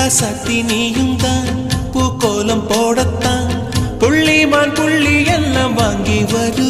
ராசாத்தி நீயும் தான். பூக்கோலம் போடத்தான். புள்ளிமான் புள்ளி எல்லாம் வாங்கி வரும்